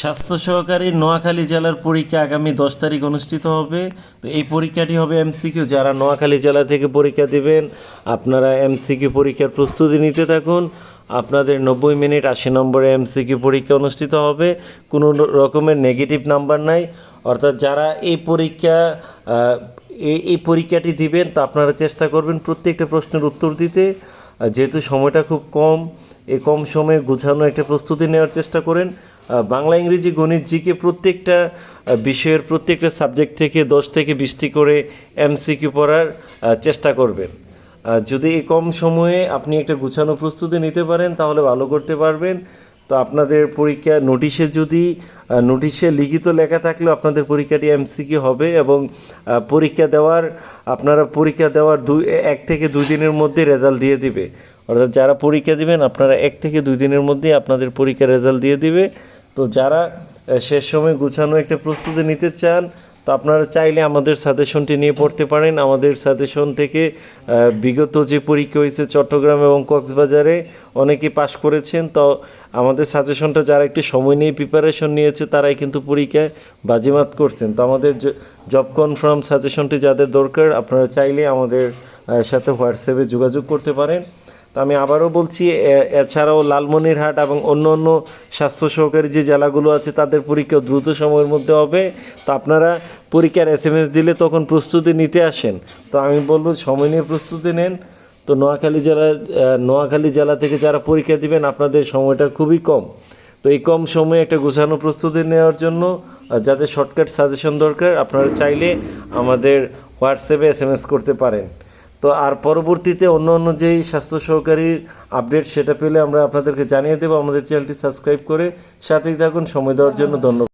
স্বাস্থ্য সহকারী নোয়াখালী জেলার পরীক্ষা আগামী দশ তারিখ অনুষ্ঠিত হবে। তো এই পরীক্ষাটি হবে এমসিকিউ যারা নোয়াখালী জেলা থেকে পরীক্ষা দেবেন, আপনারা এমসিকিউ পরীক্ষার প্রস্তুতি নিতে থাকুন। আপনাদের নব্বই মিনিট আশি নম্বরে এমসিকিউ পরীক্ষা অনুষ্ঠিত হবে। কোনো রকমের নেগেটিভ নাম্বার নাই। অর্থাৎ যারা এই পরীক্ষা এই পরীক্ষাটি দিবেন, তা আপনারা চেষ্টা করবেন প্রত্যেকটা প্রশ্নের উত্তর দিতে। যেহেতু সময়টা খুব কম এই কম সময়ে গোছানো একটা প্রস্তুতি নেওয়ার চেষ্টা করেন। বাংলা, ইংরেজি, গণিত জিকে প্রত্যেকটা বিষয়ের প্রত্যেকটা সাবজেক্ট থেকে দশ থেকে বিশটি করে এমসিকিউ পড়ার চেষ্টা করবেন। যদি এই কম সময়ে আপনি একটা গুছানো প্রস্তুতি নিতে পারেন, তাহলে ভালো করতে পারবেন। তো আপনাদের পরীক্ষা নোটিশে যদি নোটিশে লিখিত লেখা থাকলেও আপনাদের পরীক্ষাটি এমসিকিউ হবে এবং পরীক্ষা দেওয়ার, আপনারা পরীক্ষা দেওয়ার দুই, এক থেকে দুই দিনের মধ্যে রেজাল্ট দিয়ে দিবে। অর্থাৎ যারা পরীক্ষা দিবেন, আপনারা এক থেকে দুই দিনের মধ্যেই আপনাদের পরীক্ষার রেজাল্ট দিয়ে দিবে। তো যারা শেষ সময় গুছানো একটা প্রস্তুতি নিতে চান, তো আপনারা চাইলে আমাদের সাজেশনটি নিয়ে পড়তে পারেন। আমাদের সাজেশন থেকে বিগত যে পরীক্ষা হয়েছে চট্টগ্রাম এবং কক্সবাজারে অনেকেই পাশ করেছেন, তো আমাদের সাজেশনটা যারা একটু সময় নিয়ে প্রিপারেশন নিয়েছে, তারাই কিন্তু পরীক্ষায় বাজিমাত করছেন। তো আমাদের জব কনফার্ম সাজেশনটি যাদের দরকার, আপনারা চাইলে আমাদের সাথে হোয়াটসঅ্যাপে যোগাযোগ করতে পারেন। তো আমি আবারও বলছি এছাড়াও লালমনিরহাট এবং অন্য অন্য স্বাস্থ্য সহকারী যে জেলাগুলো আছে, তাদের পরীক্ষা দ্রুত সময়ের মধ্যে হবে। তো আপনারা পরীক্ষার এস এম এস দিলে তখন প্রস্তুতি নিতে আসেন। তো আমি বলব, সময় নিয়ে প্রস্তুতি নেন। তো নোয়াখালী জেলা নোয়াখালী জেলা থেকে যারা পরীক্ষা দিবেন, আপনাদের সময়টা খুবই কম। তো এই কম সময়ে একটা গোছানো প্রস্তুতি নেওয়ার জন্য যাদের শর্টকাট সাজেশন দরকার, আপনারা চাইলে আমাদের হোয়াটসঅ্যাপে এস করতে পারেন। তো আর পরবর্তীতে অন্য অন্য যেই স্বাস্থ্য সহকারীর আপডেট সেটা পেলে আমরা আপনাদেরকে জানিয়ে দেবো। আমাদের চ্যানেলটি সাবস্ক্রাইব করে সাথেই থাকুন। সময় দেওয়ার জন্য ধন্যবাদ।